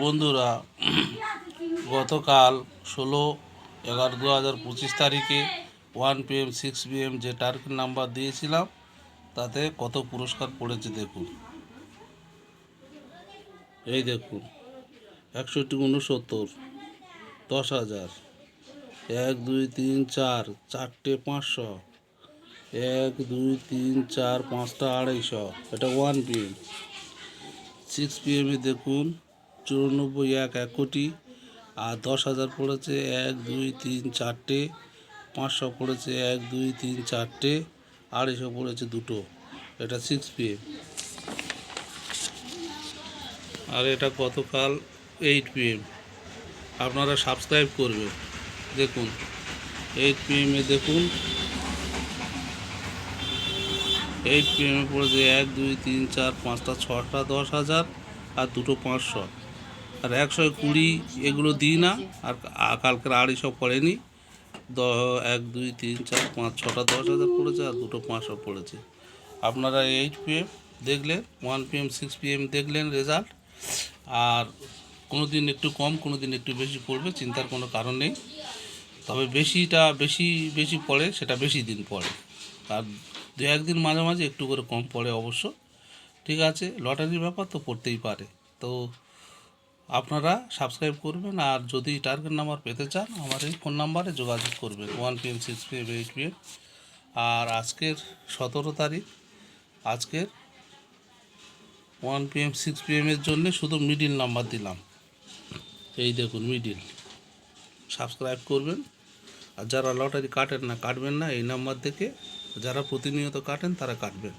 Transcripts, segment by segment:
বন্ধুরা, গতকাল ষোলো এগারো দু হাজার পঁচিশ তারিখে one P M six P M যে টার্গেট নাম্বার দিয়েছিলাম, তাতে কত পুরস্কার পড়েছে দেখুন। এই দেখুন, একষট্টি, উনসত্তর, দশ হাজার, এক, দুই, তিন, চার, চারটে পাঁচশো, এক, দুই, তিন, চার, পাঁচটা আড়াইশো, এটা one P M six P এমে দেখুন, চুরানব্বই এক এক কোটি। আর দশ হাজার পড়েছে এক, দুই, তিন, চারটে। পাঁচশো পড়েছে এক, দুই, তিন, চারটে। আড়াইশো পড়েছে দুটো। এটা সিক্স পি এম আর এটা গতকাল এইট পি এম আপনারা সাবস্ক্রাইব করবেন। দেখুন, এইট পি এমে দেখুন এইট পি এমে পড়েছে এক, দুই, তিন, চার, পাঁচটা, ছটা দশ হাজার আর দুটো পাঁচশো। আর একশো কুড়ি এগুলো দিই না, আর আর কালকের আড়াইশো পড়েনি দ, এক, দুই, তিন, চার, পাঁচ, ছটা দশ হাজার পড়েছে আর দুটো পাঁচশো পড়েছে। আপনারা এইট পি এম দেখলেন one P M six P M দেখলেন রেজাল্ট আর কোনো দিন একটু কম কোনো দিন একটু বেশি পড়বে, চিন্তার কোনো কারণ নেই। তবে বেশিটা বেশি বেশি পড়ে, সেটা বেশি দিন পড়ে। আর দু একদিন মাঝে মাঝে একটু করে কম পড়ে অবশ্য। ঠিক আছে, লটারির ব্যাপার তো পড়তেই পারে। তো আপনারা সাবস্ক্রাইব করবেন আর যদি টার্গেট নাম্বার পেতে চান, আমার এই ফোন নাম্বারে যোগাযোগ করবেন one P M six P M eight P M আর আজকের সতেরো তারিখ, আজকের one P M six P এমের জন্যে শুধু মিডিল নাম্বার দিলাম। এই দেখুন মিডিল সাবস্ক্রাইব করবেন। আর যারা লটারি কাটেন না, কাটবেন না, এই নাম্বার থেকে যারা প্রতিনিয়ত কাটেন, তারা কাটবেন।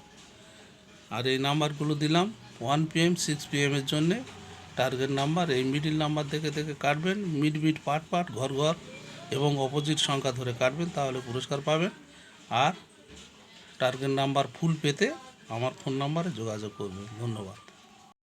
আর এই নাম্বারগুলো দিলাম, one P M, six P এমের জন্যে। টার্গেট নাম্বার, এই মিডিল নাম্বার দেখে দেখে কাটবেন, মিড মিড পাট পাট, ঘর ঘর এবং অপোজিট সংখ্যা ধরে কাটবেন, তাহলে পুরস্কার পাবেন। আর টার্গেট নাম্বার ফুল পেতে আমার ফোন নাম্বারে যোগাযোগ করবেন। ধন্যবাদ।